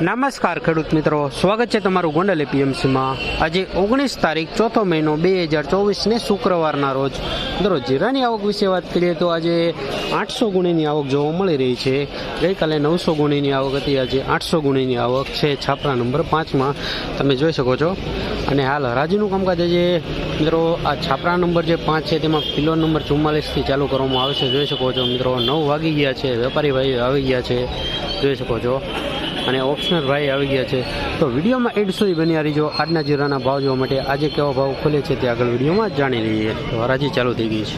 નમસ્કાર ખેડૂત મિત્રો. સ્વાગત છે તમારું ગોંડલ એપીએમસીમાં. આજે ઓગણીસ તારીખ ચોથો મહિનો બે હજાર ચોવીસને શુક્રવારના રોજ. દરરોજ જીરાની આવક વિશે વાત કરીએ તો આજે આઠસો ગુણીની આવક જોવા મળી રહી છે. ગઈકાલે નવસો ગુણીની આવક હતી, આજે આઠસો ગુણીની આવક છે. છાપરા નંબર પાંચમાં તમે જોઈ શકો છો. અને હાલ હરાજીનું કામકાજ આજે, મિત્રો, આ છાપરા નંબર જે પાંચ છે, તેમાં પિલો નંબર ચુમ્માલીસથી ચાલુ કરવામાં આવે છે. જોઈ શકો છો, મિત્રો, નવ વાગી ગયા છે. વેપારી ભાઈ આવી ગયા છે. જોઈ શકો છો. અને ઓપ્શનલ ભાઈ આવી ગયા છે. તો વિડીયોમાં એડ સુધી બન્યા રહીજો. આજના જીરાના ભાવ જોવા માટે આજે કેવો ભાવ ખુલે છે તે આગળ વિડીયોમાં જાણી લઈએ. તો હરાજી ચાલુ થઈ ગઈ છે.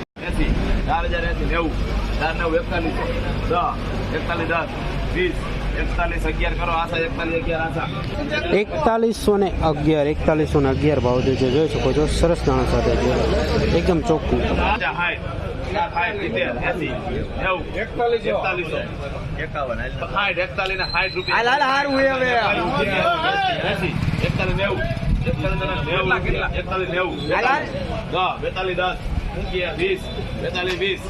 ચાર હજાર એસી, નેવું, ચાર, નવ, એકતાલીસ દસ એકતાલીસ, દસ, વીસ એકતાલીસ અગિયાર કરો આશા એકતાલીસ અગિયાર આશા એકતાલીસો ને અગિયાર એકતાલીસો ને અગિયાર ભાવ જે છે જોઈ શકો છો સરસ નાણા સાથે છે. એકદમ ચોખ્ખું. બેતાલીસ દસ વીસ બેતાલીસ વીસ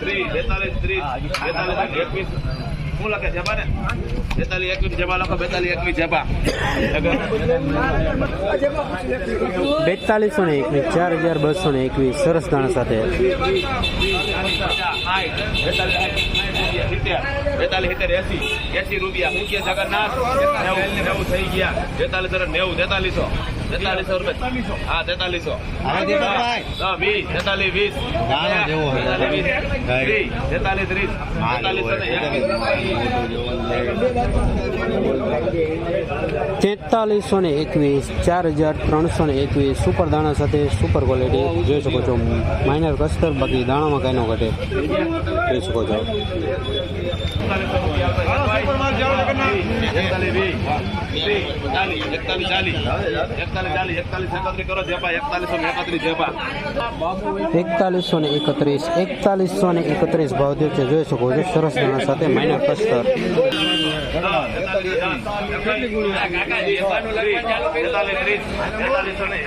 ત્રીસ બેતાલીસ ત્રીસ બેતાલીસ એકવીસ. શું લખે જબા ને બેતાલીસ એકવીસ જબા લખો બેતાલીસ એકવીસ જબા બેતાલીસો ને એકવીસ ચાર હજાર બસો ને એકવીસ સરસ દાણા સાથે બેતાલીસ સિત્તેર એસી એસી રૂપિયા મુખ્ય જગન્નાથ નેવું થઈ ગયા બેતાલીસ નેવું તેતાલીસો તેતાલીસો રૂપિયા. હા તેતાલીસો. વીસ તેતાલીસ વીસ. તેતાલીસ તેતાલીસ ત્રીસ. ને તેતાલીસો ને એકવીસ ચાર હજાર ત્રણસો ને એકવીસ સુપર દાણા સાથે સુપર ક્વોલિટી. જોઈ શકો છો માઇનર કસ્તર બાકી દાણામાં કાંઈ ન ઘટે. જોઈ શકો છો. એકતાલીસ ને એકત્રીસ એકતાલીસો ને એકત્રીસ ભાવ જે છે, જોઈ શકો છો, સરસ દાણા સાથે માઇનર કસ્તર તેતાલીસો ને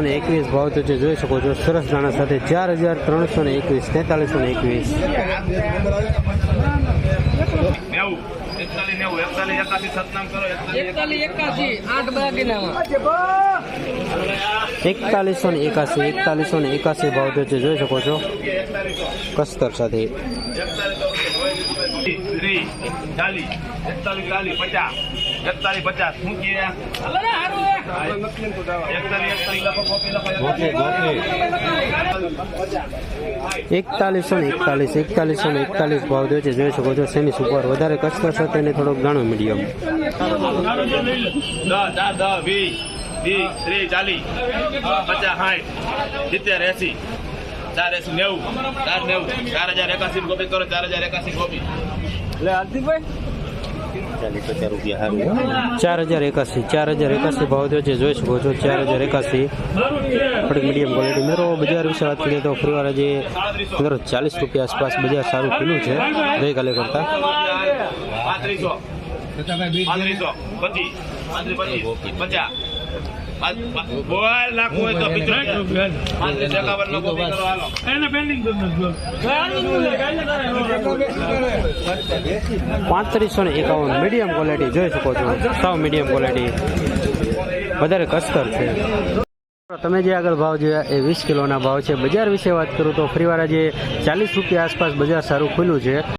ને એકવીસ ભાવ જે છે જોઈ શકો છો, સરસ દાણા સાથે ચાર હજાર ત્રણસો ને એકવીસ, તેતાલીસો ને એકવીસ. એકતાલીસ નેવું એકતાલીસો ને એકાસી, એકતાલીસો ને એકાસી ભાવ તો જોઈ શકો છો, કસ્તર સાથે. ત્રીસ ચાલીસ એકતાલીસ ચાલીસ પચાસ એકતાલીસ પચાસ. શું કે એકતાલીસ ને એકતાલીસ એકતાલીસો ને એકતાલીસ ભાવ દે છે. જોઈ શકો છો સેમી સુપર. વધારે કચકચ હતો એને થોડોક ગાણો મીડિયમ. ત્રીસ ચાલીસ પચાસ સાઠ સિત્તેર એસી. ચાર એસી નેવું. ચાર નેવું. ચાર હજાર એકાસી કોપી કરો ચાર હજાર એકાસી કોપી ચાર હજાર એકાસી ચાર હજાર એકાસી ભાવ જે છે જોઈ શકો છો ચાર હજાર એકાસી થોડીક મીડિયમ ક્વોલિટી મેરો બજાર વિશે વાત કરીએ તો ફરીવાર આજે મિત્રો ચાલીસ રૂપિયા આસપાસ બજાર સારું ખુલ્લું છે ગઈકાલે કરતાં. પાંત્રીસો. પાંત્રીસો. પચીસ. પચીસ. પચાસ. પાંચ- પાંચ- બોલ નાખવું હોય તો એકાવન નો કોપી કરો હાલો. પાંત્રીસો ને એકાવન. મીડિયમ ક્વોલિટી જોઈ શકો છો. સાવ મીડિયમ ક્વોલિટી વધારે કસ્તર છે. તમે જે આગળ ભાવ જોયા એ વીસ કિલોના ભાવ છે. બજાર વિશે વાત કરું તો ફરીવાર આજે ચાલીસ રૂપિયા આસપાસ બજાર સારું ખુલ્લું છે.